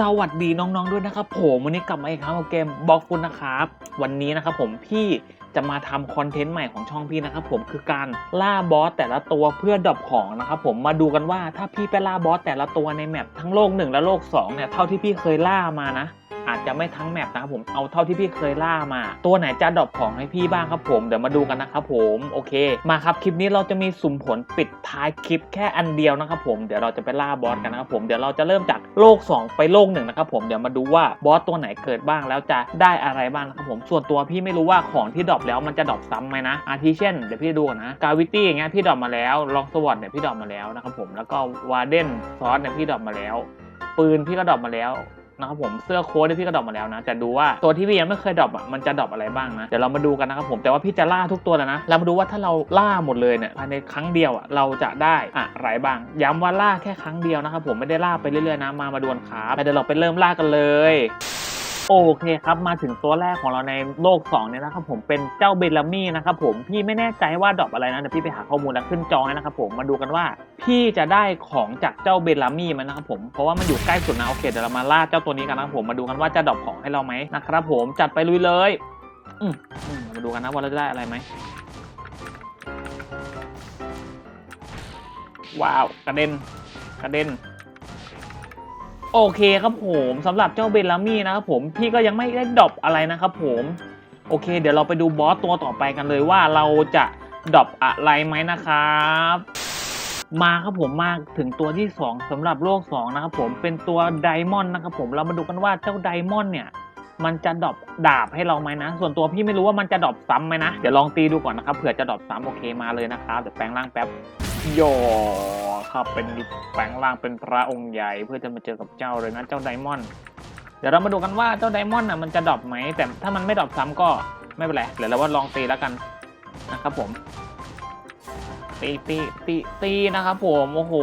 สวัสดีน้องๆด้วยนะครับผมวันนี้กลับมาอีกครั้งกับเกมบล็อกฟุตนะครับ วันนี้นะครับผมพี่จะมาทำคอนเทนต์ใหม่ของช่องพี่นะครับผมคือการล่าบอสแต่ละตัวเพื่อดรอปของนะครับผมมาดูกันว่าถ้าพี่ไปล่าบอสแต่ละตัวในแมปทั้งโลก 1 และโลก2เนี่ยเท่าที่พี่เคยล่ามานะ จะไม่ทั้งแมปนะครับผมเอาเท่าที่พี่เคยล่ามา ตัวไหนจะดรอปของให้พี่บ้างครับผมเดี๋ยวมาดูกันนะครับผมโอเค มาครับคลิปนี้เราจะมีสุ่มผลปิดท้ายคลิปแค่อันเดียวนะครับผมเดี๋ยวเราจะไปล่าบอสกันนะครับผมเดี๋ยวเราจะเริ่มจากโลก 2 ไปโลกหนึ่งนะครับผมเดี๋ยวมาดูว่าบอสตัวไหนเกิดบ้างแล้วจะได้อะไรบ้างนะครับผมส่วนตัวพี่ไม่รู้ว่าของที่ดรอปแล้วมันจะดรอปซ้ำไหมนะ อาทิเช่นเดี๋ยวพี่ดูก่อนนะกาวิตี้อย่างเงี้ยพี่ดรอปมาแล้วลองสวอตเนี่ยพี่ดรอปมาแล้วนะครับผมแล้วก็วาเดนซอสเนี่ยพี่ดรอปมาแล้ว ปืนพี่ก็ดรอปมาแล้ว นะครับผมเสื้อโค้ทที่พี่ก็ดรอปมาแล้วนะ แต่ดูว่าตัวที่พี่ยังไม่เคยดรอปอะมันจะดรอปอะไรบ้างนะเดี๋ยวเรามาดูกันนะครับผมแต่ว่าพี่จะล่าทุกตัวแล้วนะเรามาดูว่าถ้าเราล่าหมดเลยเนี่ยภายในครั้งเดียวอะเราจะได้อะไรบ้าง ย้ำว่าล่าแค่ครั้งเดียวนะครับผมไม่ได้ล่าไปเรื่อยๆนะมามาดวลขาไปเดี๋ยวเราไปเริ่มล่ากันเลย โอเคครับมาถึงตัวแรกของเราในโลก2เนี่ยนะครับผมเป็นเจ้าเบลลามี่นะครับผมพี่ไม่แน่ใจว่าดรอปอะไรนะเดี๋ยวพี่ไปหาข้อมูลแล้วขึ้นจอให้นะครับผมมาดูกันว่า พี่จะได้ของจากเจ้าเบลลามี่ไหมนะครับผมเพราะว่ามันอยู่ใกล้สุดนะโอเคเดี๋ยวเรามาล่าเจ้าตัวนี้กันนะครับผมมาดูกันว่าจะดรอปของให้เราไหมนะครับผมจัดไปลุยเลยอืมมาดูกันนะว่าเราจะได้อะไรไหมว้าวกระเด็นกระเด็น โอเคครับผมสำหรับเจ้าเบลลามี่นะครับผมพี่ก็ยังไม่ได้ดรอปอะไรนะครับผมโอเค เดี๋ยวเราไปดูบอสตัวต่อไปกันเลยว่าเราจะดรอปอะไรไหมนะครับ มาครับผมมาถึงตัวที่ 2สำหรับโลก2นะครับผมเป็นตัวไดมอนด์นะครับผมเรามาดูกันว่าเจ้าไดมอนด์เนี่ยมันจะดรอปดาบให้เราไหมนะ ส่วนตัวพี่ไม่รู้ว่ามันจะดรอปซ้ำไหมนะ เดี๋ยวลองตีดูก่อนนะครับเผื่อจะดรอปซ้ำโอเคมาเลยนะครับเดี๋ยวแปลงร่างแป๊บ โยครับเป็นแปลงร่างเป็นพระองค์ใหญ่เพื่อจะมาเจอกับเจ้าเลยนะเจ้าไดมอนด์เดี๋ยวเรามาดูกันว่าเจ้าไดมอนด์อะมันจะดรอปไหมแต่ถ้ามันไม่ดรอปซ้ำก็ไม่เป็นไรเดี๋ยวเราว่าลองตีแล้วกันนะครับผม ตีตีตีตีนะครับผมโอ้โห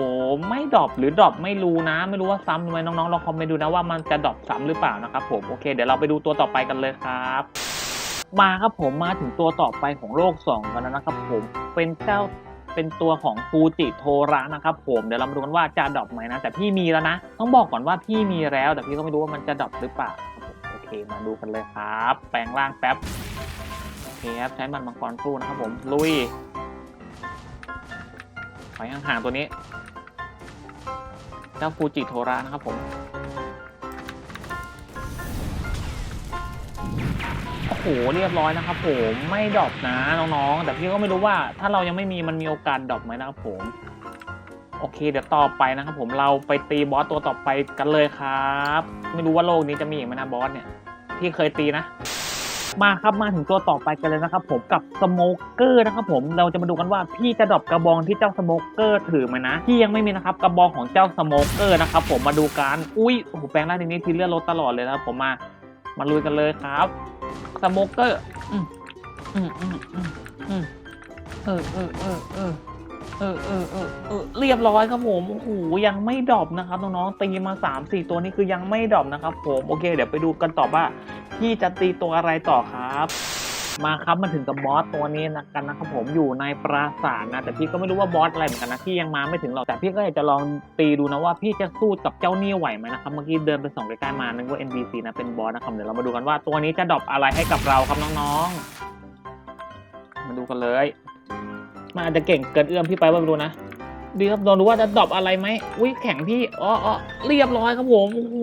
ไม่ดรอปหรือดรอปไม่รู้นะ ไม่รู้ว่าซ้ำหรือไม่น้องๆลองคอมเมนต์ดูนะว่ามันจะดรอปซ้ำหรือเปล่านะครับผมโอเค เดี๋ยวเราไปดูตัวต่อไปกันเลยครับมาครับผมมาถึงตัวต่อไปของโลก2กันแล้วนะครับผมเป็นเจ้า เป็นตัวของฟูจิโทระนะครับผมเดี๋ยวเรามาดูกันว่าจะดรอปไหมนะ แต่พี่มีแล้วนะ ต้องบอกก่อนว่าพี่มีแล้ว แต่พี่ก็ไม่รู้ว่ามันจะดรอปหรือเปล่าโอเคมาดูกันเลยครับ แปลงร่างแป๊บโอเคครับใช้มันมังกรสู้นะครับผมลุยถอยห่างๆตัวนี้เจ้าฟูจิโทระนะครับผม โอ้โหเรียบร้อยนะครับผมไม่ดรอปนะน้องๆ แต่พี่ก็ไม่รู้ว่าถ้าเรายังไม่มีมันมีโอกาสดรอปไหมนะครับผมโอเค เดี๋ยวต่อไปนะครับผมเราไปตีบอสตัวต่อไปกันเลยครับ ไม่รู้ว่าโลกนี้จะมีอีกไหมนะบอสเนี่ยที่เคยตีนะ มาครับมาถึงตัวต่อไปกันเลยนะครับผมกับสโมเกอร์นะครับผมเราจะมาดูกันว่าพี่จะดรอปกระบองที่เจ้าสโมเกอร์ถือไหมนะพี่ยังไม่มีนะครับกระบองของเจ้าสโมเกอร์นะครับผมมาดูกันอุ้ยโอ้โหแปลงร่างทีนี้ทีเลือดลดตลอดเลยนะครับผมมามาลุยกันเลยครับ สโมเกอร์อืมอืมอืมอืมอืมเออเออเออเออเออเออเออเออเรียบร้อยครับผมโอ้โหยังไม่ดรอปนะครับน้องๆตีมาสามสี่ตัวนี้คือยังไม่ดรอปนะครับผมโอเค เดี๋ยวไปดูกันต่อว่าพี่จะตีตัวอะไรต่อครับ มาครับมาถึงกับบอสตัวนี้นะกันนะครับผมอยู่ในปราสาทนะแต่พี่ก็ไม่รู้ว่าบอสอะไรเหมือนกันนะพี่ยังมาไม่ถึงหรอกแต่พี่ก็อยากจะลองตีดูนะว่าพี่จะสู้กับเจ้านี่ไหวไหมนะครับเมื่อกี้เดินไปส่องใกล้ๆมานึกว่า NBC นะเป็นบอสนะครับเดี๋ยวเรามาดูกันว่าตัวนี้จะดรอปอะไรให้กับเราครับน้องๆ มาดูกันเลยมันอาจจะเก่งเกินเอื้อมพี่ไปว่าไม่รู้นะดีครับลองดูว่าจะดรอปอะไรไหมอุ้ยแข็งพี่อ๋ออ๋อเรียบร้อยครับผมโอ้โห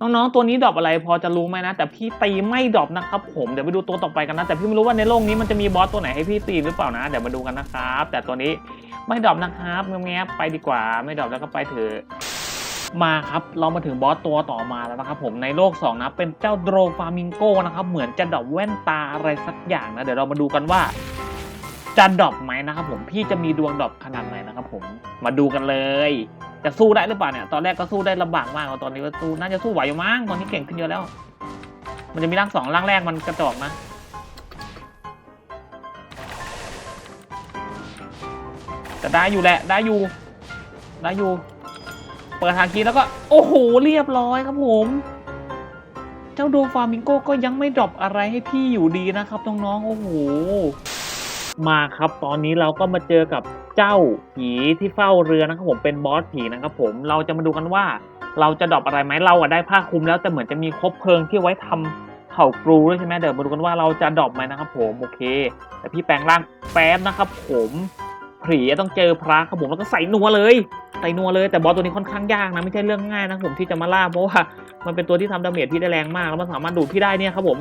น้องๆ ตัวนี้ดรอปอะไรพอจะรู้ไหมนะ แต่พี่ตีไม่ดรอปนะครับผมเดี๋ยวไปดูตัวต่อไปกันนะ แต่พี่ไม่รู้ว่าในโลกนี้มันจะมีบอสตัวไหนให้พี่ตีหรือเปล่านะ เดี๋ยวมาดูกันนะครับ แต่ตัวนี้ไม่ดรอปนะครับแง้มๆไปดีกว่า ไม่ดรอปแล้วก็ไปเถอะมาครับ เรามาถึงบอสตัวต่อมาแล้วนะครับผมในโลก 2 นะ เป็นเจ้าโดรฟามิงโกนะครับ เหมือนจะดรอปแว่นตาอะไรสักอย่างนะ เดี๋ยวเรามาดูกันว่า จะดรอปไหมนะครับผมพี่จะมีดวงดรอปขนาดไหนนะครับผมมาดูกันเลย จะสู้ได้หรือเปล่าเนี่ยตอนแรกก็สู้ได้ลำบากมากตอนนี้ก็สู้น่าจะสู้ไหวอยู่มั้งตอนนี้เก่งขึ้นเยอะแล้ว มันจะมีร่างสองร่างแรกมันกระจอกนะแต่ได้อยู่แหละได้อยู่ได้อยู่ เปิดทางคีแล้วก็ โอ้โหเรียบร้อยครับผม เจ้าโดฟามิงโกก็ยังไม่ดรอปอะไรให้พี่อยู่ดีนะครับน้องๆโอ้โห มาครับ ตอนนี้เราก็มาเจอกับเจ้าผีที่เฝ้าเรือนะครับผมเป็นบอสผีนะครับผมเราจะมาดูกันว่า เราจะดรอปอะไรไหมเราอะได้ผ้าคลุมแล้วแต่เหมือนจะมีคบเพลิงที่ไว้ทำเผ่ากรูด้วยใช่ไหมเดี๋ยวมาดูกันว่าเราจะดรอปไหมนะครับผมโอเค แต่พี่แปลงร่างแป๊บนะครับ ผมผีต้องเจอพระครับผมแล้วก็ใส่นัวเลยใส่นัวเลยแต่บอสตัวนี้ค่อนข้างยากนะไม่ใช่เรื่องง่ายนะผมที่จะมาล่าเพราะว่ามันเป็นตัวที่ทำดาเมจพี่ได้แรงมาก แล้วมันสามารถดูดพี่ได้เนี่ยครับผม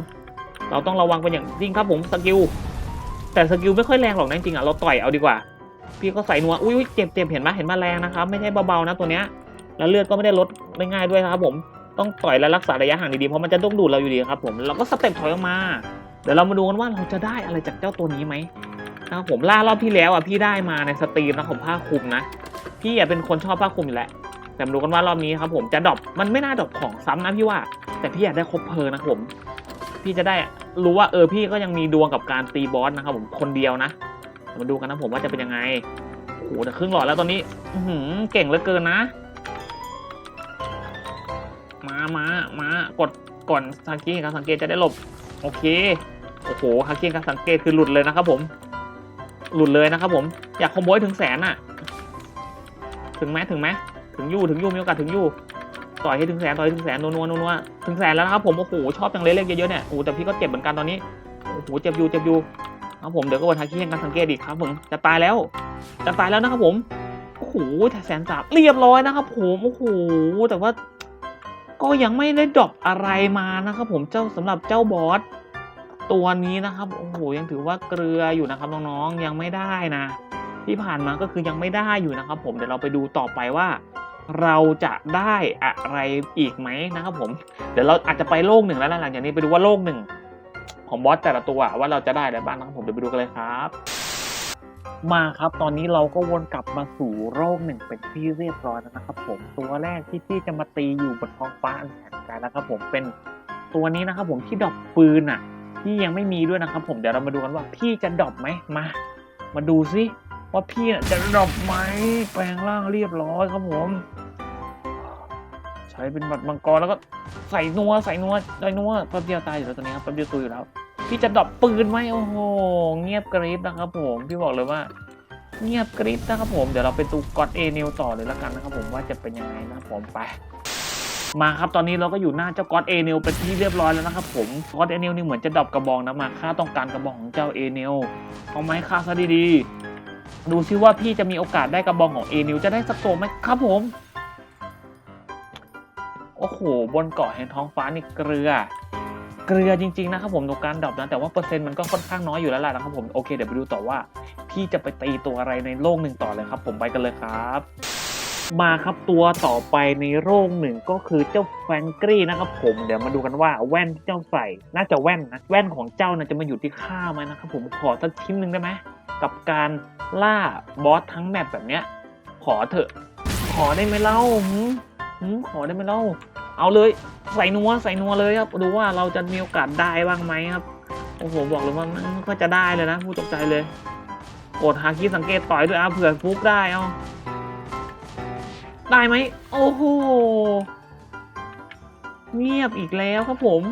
เราต้องระวังเป็นอย่างยิ่งครับผมสกิล แต่สกิลไม่ค่อยแรงหรอกนะจริงอะเราต่อยเอาดีกว่า พี่ก็ใส่นัว อุ้ยเจ็บเจ็บเห็นไหมเห็นมาแรงนะครับ ไม่ใช่เบาๆนะตัวเนี้ย แล้วเลือดก็ไม่ได้ลดไม่ง่ายด้วยนะครับ ผม ต้องต่อยและรักษาระยะห่างดีๆ เพราะมันจะต้องดูดเราอยู่ดีครับ ผม เราก็สเต็ปถอยออกมา เดี๋ยวเรามาดูกันว่าเราจะได้อะไรจากเจ้าตัวนี้ไหมนะครับผมล่ารอบที่แล้วอะพี่ได้มาในสตรีมนะผมผ้าคลุมนะ พี่อะเป็นคนชอบผ้าคลุมอยู่แล้วแต่มาดูกันว่ารอบนี้ครับผมจะดรอปมันไม่น่าดรอปของซ้ำนะพี่ว่า แต่พี่อยากได้ครบเพลิงนะผม พี่จะได้ รู้ว่าเออพี่ก็ยังมีดวงกับการตีบอสนะครับผมคนเดียวนะ มาดูกันนะผมว่าจะเป็นยังไงโอ้โหแต่ครึ่งหลอดแล้วตอนนี้อือหือเก่งเหลือเกินนะ มามามากดก่อนสังเกตการสังเกตจะได้หลบ โอเคโอ้โหฮาเกนการสังเกตคือหลุดเลยนะครับผม หลุดเลยนะครับผม อยากขโมยถึงแสนอะถึงไหมถึงไหมถึงอยู่ถึงอยู่มีโอกาสถึงอยู่ ต่อยให้ถึงแสนต่อยถึงแสนนัวนัวนัวนัวถึงแสนแล้วนะครับผมโอ้โหชอบจังเลยเลขเยอะๆเนี่ยโอ้แต่พี่ก็เจ็บเหมือนกันตอนนี้โอ้โหเจ็บอยู่เจ็บอยู่ครับผมเดี๋ยวก็วันทักขี้การสังเกตอีกครับผมจะตายแล้วจะตายแล้วนะครับผมโอ้โหแต่แสนสามเรียบร้อยนะครับผมโอ้โหแต่ว่า ก็ยังไม่ได้ดรอปอะไรมานะครับผมเจ้าสำหรับเจ้าบอสตัวนี้นะครับโอ้โหยังถือว่าเกลืออยู่นะครับน้องๆยังไม่ได้นะ ที่ผ่านมาก็คือยังไม่ได้อยู่นะครับ ผมเดี๋ยวเราไปดูต่อไปว่า เราจะได้อะไรอีกไหมนะครับผมเดี๋ยวเราอาจจะไปโลกหนึ่งแล้วนะหลังจากนี้ไปดูว่าโลกหนึ่งของบอสแต่ละตัวว่าเราจะได้อะไรบ้างนะครับผมเดี๋ยวไปดูกันเลยครับ มาครับตอนนี้เราก็วนกลับมาสู่โลกหนึ่งเป็นที่เรียบร้อยแล้วนะครับ ผมตัวแรกที่พี่จะมาตีอยู่บนท้องฟ้าอันแสนไกลแล้วครับผมเป็นตัวนี้นะครับ ผมที่ดอปปืนอะพี่ยังไม่มีด้วยนะครับ ผมเดี๋ยวเรามาดูกันว่าพี่จะดอปไหมมา มาดูซิ ว่าพี่น่ะจะดรอปไหมแปลงร่างเรียบร้อยครับผม ใช้เป็นบัตรมังกรแล้วก็ใส่นัวใส่นัวใส่นัวแป๊บเดียวตายอยู่แล้วตอนนี้ครับแป๊บเดียวตุยอยู่แล้ว พี่จะดรอปปืนไหมโอ้โหเงียบกริบนะครับ ผมพี่บอกเลยว่า เงียบกริบนะครับผมเดี๋ยวเราไปดูกอดเอเนิวต่อเลยแล้วกันนะครับผมว่าจะเป็นยังไงนะครับผมไปมาครับตอนนี้เราก็อยู่หน้าเจ้ากอดเอเนลเป็นที่เรียบร้อยแล้วนะครับผมกอดเอเนลนี่เหมือนจะดรอปกระบองนะมาค่าต้องการกระบองของเจ้าเอเนลเอาไหมค่าซะดีๆ ดูซิว่าพี่จะมีโอกาสได้กระบองของเอเนลจะได้สักตัวไหมครับผม โอ้โห บนเกาะแห่งท้องฟ้านี่เกลือ เกลือจริง ๆ นะครับผมตัวการดรอปนะ แต่ว่าเปอร์เซ็นต์มันก็ค่อนข้างน้อยอยู่แล้วแหละนะครับผมโอเคเดี๋ยวไปดูต่อว่า พี่จะไปตีตัวอะไรในโลกหนึ่งต่อเลยครับ ผมไปกันเลยครับมาครับตัวต่อไปในโลกหนึ่งก็คือเจ้าแฟงกี้นะครับผมเดี๋ยวมาดูกันว่าแว่นที่เจ้าใส่ น่าจะแว่นนะแว่นของเจ้าน่าจะมาอยู่ที่ข้าไหมนะครับผมขอสักชิ้นหนึ่งได้ไหม กับการล่าบอสทั้งแมปแบบเนี้ย ขอเถอะ ขอได้ไหมเล่าหืมขอได้ไหมเล่า เอาเลย ใส่นัวใส่นัวเลยครับ ดูว่าเราจะมีโอกาสได้บ้างไหมครับ โอ้โห บอกเลยว่ามันก็จะได้เลยนะพูดตกใจเลยกดหาคิสังเกตต่อยด้วยอะเผื่อฟุกได้เอา ได้ไหม โอ้โห เงียบอีกแล้วครับผม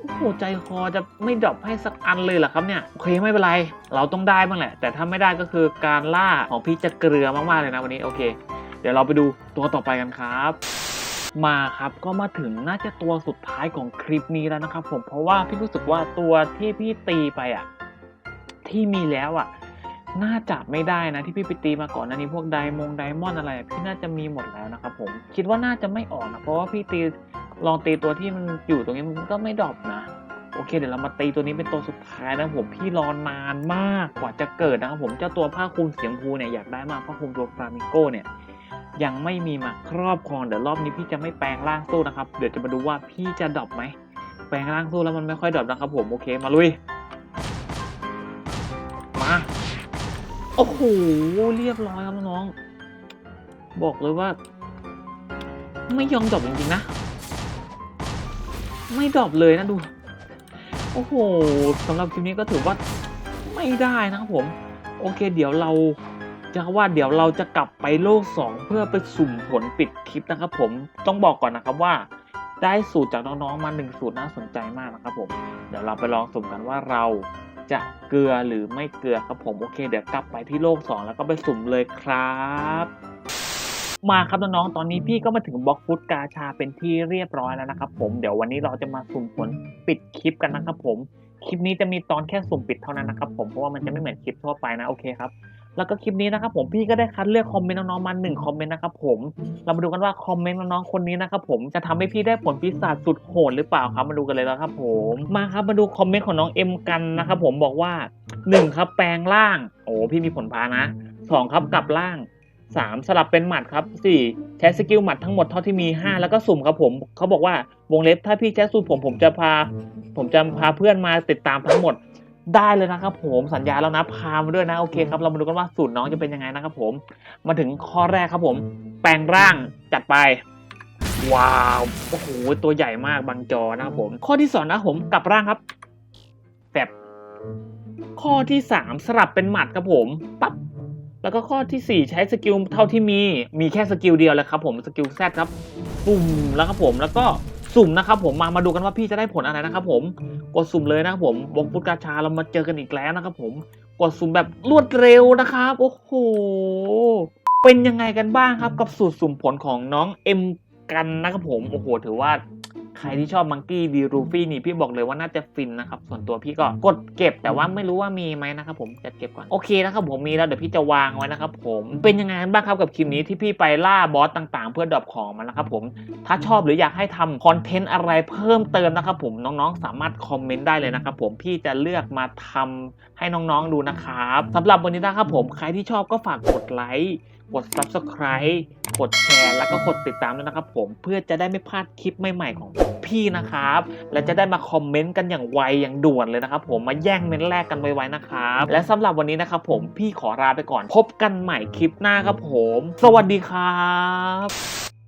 โอ้โหใจคอจะไม่ดรอปให้สักอันเลยเหรอครับเนี่ยโอเคไม่เป็นไร เราต้องได้บ้างแหละ แต่ถ้าไม่ได้ก็คือการล่าของพี่จะเกลือมากๆเลยนะวันนี้โอเค เดี๋ยวเราไปดูตัวต่อไปกันครับมาครับก็มาถึงน่าจะตัวสุดท้ายของคลิปนี้แล้วนะครับ ผมเพราะว่าพี่รู้สึกว่าตัวที่พี่ตีไปอะที่มีแล้วอะ น่าจะไม่ได้นะที่พี่ไปตีมาก่อนหน้านี้พวกไดมงไดมอนอะไร พี่น่าจะมีหมดแล้วนะครับผมคิดว่าน่าจะไม่ออกนะเพราะว่าพี่ตี ลองตีตัวที่มันอยู่ตรงนี้มันก็ไม่ดรอปนะ โอเค เดี๋ยวเรามาตีตัวนี้เป็นตัวสุดท้ายนะผมพี่รอนานมากกว่าจะเกิดนะครับผมเจ้าตัวผ้าคลุมเสีชมพูเนี่ยอยากได้มากผ้าคลุมตัวฟลามิโกเนี่ยยังไม่มีมาครอบครองเดี๋ยวรอบนี้พี่จะไม่แปลงร่างสู้นะครับ เดี๋ยวจะมาดูว่าพี่จะดรอปไหมแปลงร่างสู้แล้วมันไม่ค่อยดรอปนะครับผมโอเคมาลุยมาโอ้โหเรียบร้อยครับน้อง บอกเลยว่า ไม่ยอมดรอปจริงๆนะ ไม่ดรอปเลยนะดู โอ้โหสำหรับคลิปนี้ก็ถือว่าไม่ได้นะครับผม โอเค เดี๋ยวเราจะว่าเดี๋ยวเราจะกลับไปโลก 2 เพื่อไปสุ่มผลปิดคลิปนะครับผมต้องบอกก่อนนะครับว่า ได้สูตรจากน้องๆมาหนึ่งสูตรน่าสนใจมากนะครับผม เดี๋ยวเราไปลองสุ่มกันว่าเราจะเกลือหรือไม่เกลือครับผมโอเค เดี๋ยวกลับไปที่โลก 2 แล้วก็ไปสุ่มเลยครับ มาครับน้องๆ ตอนนี้พี่ก็มาถึงบล็อกฟุตกาชาเป็นที่เรียบร้อยแล้วนะครับผม เดี๋ยววันนี้เราจะมาสุ่มผลปิดคลิปกันนะครับผม คลิปนี้จะมีตอนแค่สุ่มปิดเท่านั้นนะครับผม เพราะว่ามันจะไม่เหมือนคลิปทั่วไปนะ โอเคครับ แล้วก็คลิปนี้นะครับผมพี่ก็ได้คัดเลือกคอมเมนต์น้องๆ มาหนึ่งคอมเมนต์นะครับผม เรามาดูกันว่าคอมเมนต์น้องๆ คนนี้นะครับผม จะทำให้พี่ได้ผลปีศาจสุดโหดหรือเปล่าครับ มาดูกันเลยนะครับผม มาครับ มาดูคอมเมนต์ของน้องเอ็มกันนะครับผม บอกว่าหนึ่งครับแปลงร่าง โอ้พี่มีผลพานะสองครับกลับร่าง สามสลับเป็นหมัดครับสี่ใช้สกิลหมัดทั้งหมดเท่าที่มีห้าแล้วก็สุ่มครับผมเขาบอกว่าวงเล็บถ้าพี่ใช้สูตรผมผมจะพา ผมจะพาเพื่อนมาติดตามทั้งหมดได้เลยนะครับผมสัญญาแล้วนะพามาด้วยนะโอเคครับเรามาดูกันว่าสูตรน้องจะเป็นยังไงนะครับผม มาถึงข้อแรกครับผม แปลงร่างจัดไป ว้าวโอ้โหตัวใหญ่มากบางจอนะครับผม ข้อที่สองนะครับผมกลับร่างครับแบบข้อที่สามสลับเป็นหมัดครับผมปั๊บ แล้วก็ข้อที่สี่ใช้สกิลเท่าที่มี มีแค่สกิลเดียวเลยครับผมสกิลแซดครับปุ่มแล้วครับผมแล้วก็สุ่มนะครับผมมามาดูกันว่าพี่จะได้ผลอะไรนะครับผมกดสุ่มเลยนะครับผมวงฟุตกาชาเรามาเจอกันอีกแล้วนะครับผมกดสุ่มแบบรวดเร็วนะครับโอ้โหเป็นยังไงกันบ้างครับกับสูตรสุ่มผลของน้องเอ็มกันนะครับผมโอ้โหถือว่า ใครที่ชอบมังกี้ดีรูฟี่นี่พี่บอกเลยว่าน่าจะฟินนะครับ ส่วนตัวพี่ก็กดเก็บแต่ว่าไม่รู้ว่ามีไหมนะครับผมจะเก็บก่อน โอเคนะครับผมมีแล้วเดี๋ยวพี่จะวางไว้นะครับผมเป็นยังไงบ้างครับกับคลิปนี้ที่พี่ไปล่าบอสต่างๆ เพื่อดรอปของมานะครับผมถ้าชอบหรืออยากให้ทำคอนเทนต์อะไรเพิ่มเติมนะครับผมน้องๆ สามารถคอมเมนต์ได้เลยนะครับผมพี่จะเลือกมาทำให้น้องๆดูนะครับสำหรับวันนี้นะครับผมใครที่ชอบก็ฝากกดไลค์ กด subscribe กดแชร์แล้วก็กดติดตามด้วยนะครับผมเพื่อจะได้ไม่พลาดคลิปใหม่ๆของพี่นะครับ และจะได้มาคอมเมนต์กันอย่างไวอย่างด่วนเลยนะครับผมมาแย่งเมนต์แรกกันไวๆนะครับ และสำหรับวันนี้นะครับผมพี่ขอลาไปก่อนพบกันใหม่คลิปหน้าครับผม สวัสดีครับ